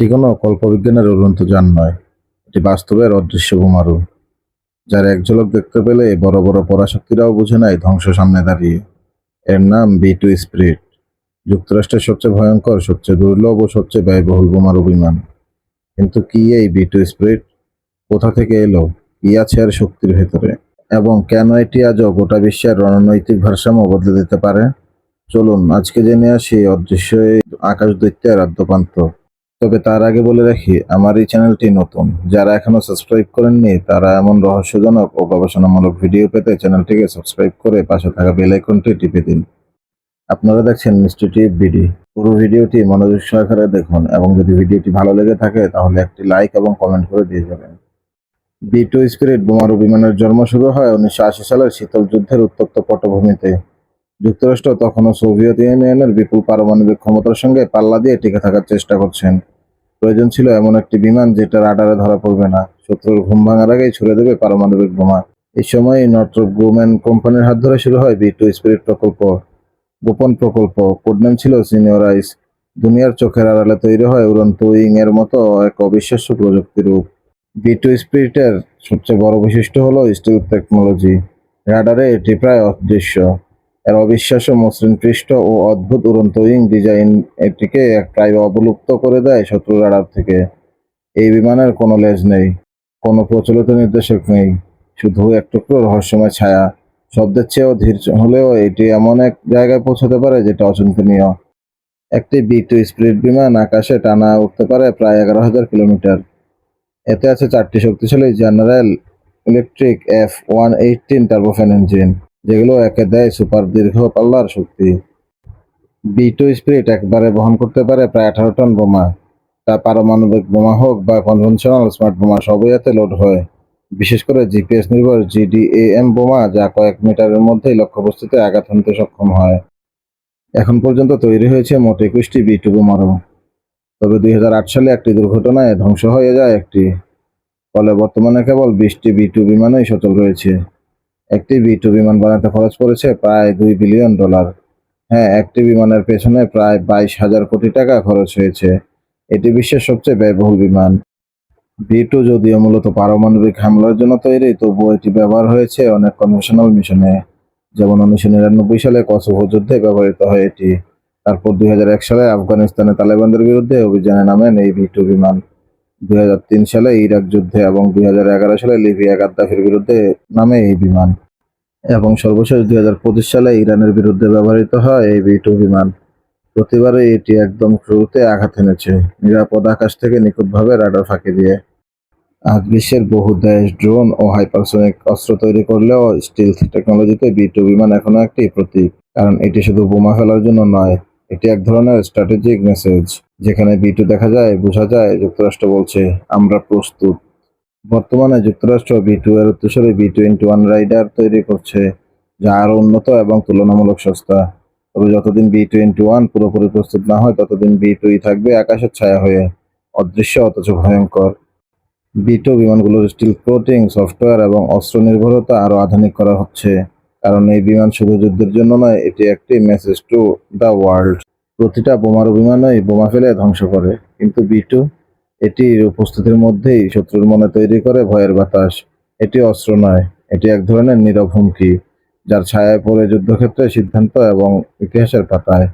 এটি কোনো কল্পবিজ্ঞানের উড়ন্ত যান নয়। এটি বাস্তবের অদৃশ্য বোমারু যার এক ঝলক দেখতে পেলে বড় বড় পরাশক্তিরাও বুঝে নেয় ধ্বংস সামনে দাঁড়িয়ে। এর নাম বি টু স্পিরিট যুক্তরাষ্ট্রের সবচেয়ে ভয়ঙ্কর, সবচেয়ে দুর্লভ ও সবচেয়ে ব্যয়বহুল বোমারু বিমান। কিন্তু কি এই বি টু স্পিরিট কোথা থেকে এলো? কি আছে আর শক্তির ভেতরে? এবং কেন এটি আজও গোটা বিশ্বের রণনৈতিক ভারসাম্য বদলে দিতে পারে? চলুন আজকে জেনে আসি অদৃশ্য আকাশ দৈত্যের আদ্যপান্ত। তবে তার আগে বলে রাখি, আমার এই চ্যানেলটি নতুন। যারা এখনও সাবস্ক্রাইব করেননি, তারা এমন রহস্যজনক ও গবেষণামূলক ভিডিও পেতে চ্যানেলটিকে সাবস্ক্রাইব করে পাশে থাকা বেল আইকনটি টিপে দিন। আপনারা দেখছেন মিস্টি টিপ বিডি পুরো ভিডিওটি মনোযোগ সহকারে দেখুন এবং যদি ভিডিওটি ভালো লেগে থাকে, তাহলে একটি লাইক এবং কমেন্ট করে দিয়ে যাবেন। বি টু স্পিরিট বোমারু বিমানের জন্ম শুরু হয় উনিশশো আশি সালের শীতল যুদ্ধের উত্তপ্ত পটভূমিতে। যুক্তরাষ্ট্র তখনও সোভিয়েত ইউনিয়নের বিপুল পারমাণবিক ক্ষমতার সঙ্গে পাল্লা দিয়ে টিকে থাকার চেষ্টা করছেন। প্রয়োজন ছিল এমন একটি বিমান যেটা রাডারে ধরা পড়বে না। শত্রুর ঘুম ভাঙার আগেই ছুড়ে দেবে পারমাণবিক বোমা। এই সময় নর্থ্রপ গ্রুম্যান কোম্পানির হাত ধরে শুরু হয় বি টু স্পিরিট প্রকল্প। গোপন প্রকল্প কোডনেম ছিল সিনিয়রাইজ দুনিয়ার চোখের আড়ালে তৈরি হয় উড়ন্ত উইং এর মতো এক অবিশ্বাস্য প্রযুক্তি রূপ। বি টু স্পিরিটের সবচেয়ে বড় বৈশিষ্ট্য হলো স্টিল টেকনোলজি। রাডারে এটি প্রায় অদৃশ্য। এর অবিশ্বাস্য মসৃণ পৃষ্ঠ ও অদ্ভুত উড়ন্ত উইং ডিজাইন এটিকে প্রায় অবলুপ্ত করে দেয় শত্রু রাডার থেকে। এই বিমানের কোনো লেজ নেই, কোনো প্রচলিত নির্দেশক নেই, শুধু এক টুকরো রহস্যময় ছায়া। শব্দের চেয়েও ধীর হলেও এটি এমন এক জায়গায় পৌঁছাতে পারে যেটা অচিন্তনীয়। একটি বি টু স্পিরিট বিমান আকাশে টানা উঠতে পারে প্রায় এগারো হাজার কিলোমিটার। এতে আছে চারটি শক্তিশালী General Electric F one eighteen turbofan engine. যেগুলো একে দেয় সুপার দীর্ঘ পাল্লার শক্তি। বি টু স্পিরিট একবারে বহন করতে পারে প্রায় আঠারো টন বোমা। তা পারমাণবিক বোমা হোক বা কনভেনশনাল স্মার্ট বোমা, সবই এতে লোড হয়। বিশেষ করে জিপিএস নির্ভর জিডিএএম বোমা, যা কয়েক মিটারের মধ্যেই লক্ষ্যবস্তুতে আঘাত হানতে সক্ষম হয়। এখন পর্যন্ত তৈরি হয়েছে মোট একুশটি বি টু বোমারও। তবে দুই হাজার আট সালে একটি দুর্ঘটনায় ধ্বংস হয়ে যায় একটি। ফলে বর্তমানে কেবল বিশটি বি টু বিমানই সচল রয়েছে। একটি বি টু বিমান বানাতে খরচ পড়েছে প্রায় দুই বিলিয়ন ডলার হ্যাঁ একটি বিমানের পেছনে প্রায় বাইশ হাজার কোটি টাকা খরচ হয়েছে। এটি বিশ্বের সবচেয়ে ব্যয়বহুল বিমান। বি টু যদিও মূলত পারমাণবিক হামলার জন্য তৈরি, তবুও এটি ব্যবহার হয়েছে অনেক কনভেনশনাল মিশনে। যেমন উনিশশো নিরানব্বই সালে কসোভো যুদ্ধে ব্যবহৃত হয় এটি। তারপর দুই হাজার এক সালে আফগানিস্তানে তালেবানদের বিরুদ্ধে অভিযানে নামেন এই বি টু বিমান। দুই হাজার তিন সালে ইরাক যুদ্ধে এবং দুই হাজার এগারো সালে লিবিয়া গাদ্দাফির বিরুদ্ধে নামে এই বিমান। এবং সর্বশেষ দু হাজার পঁচিশ সালে ইরানের বিরুদ্ধে ব্যবহৃত হয় এই বি টু বিমান। প্রতিবারই এটি একদম শুরুতে আঘাত এনেছে, নিরাপদ আকাশ থেকে নিখুঁতভাবে রাডার ফাঁকি দিয়ে। আজ বিশ্বের বহু দেশ ড্রোন ও হাইপারসোনিক অস্ত্র তৈরি করলেও স্টিল টেকনোলজিতে বি টু বিমান এখনও একটি প্রতীক, কারণ এটি শুধু বোমা ফেলার জন্য নয় এটি এক ধরনের স্ট্র্যাটেজিক মেসেজ যেখানে বি টু দেখা যায়, বোঝা যায়, যুক্তরাষ্ট্র বলছে, আমরা প্রস্তুত। বর্তমানে যুক্তরাষ্ট্র বি টু এর উত্তরসূরি বি টোয়েন্টি ওয়ান রাইডার তৈরি করছে, যা আরও উন্নত এবং তুলনামূলক সস্তা। তবে যতদিন বি টোয়েন্টি ওয়ান পুরোপুরি প্রস্তুত না হয়, ততদিন বি টুই থাকবে আকাশের ছায়া হয়ে, অদৃশ্য অথচ ভয়ঙ্কর। বি টু বিমানগুলোর স্টিল কোটিং সফটওয়্যার এবং অস্ত্র নির্ভরতা আরও আধুনিক করা হচ্ছে। কারণ এই বিমান শুধু যুদ্ধের জন্য নয়, এটি একটি মেসেজ টু দ্য ওয়ার্ল্ড প্রতিটা বোমারু বিমানই বোমা ফেলে ধ্বংস করে। কিন্তু বি টু এটির উপস্থিতির মধ্যেই শত্রুর মনে তৈরি করে ভয়ের বাতাস। এটি অস্ত্র নয়, এটি এক ধরনের নীরব হুমকি, যার ছায়ায় পড়ে যুদ্ধক্ষেত্রে সিদ্ধান্ত এবং ইতিহাসের পাতায়।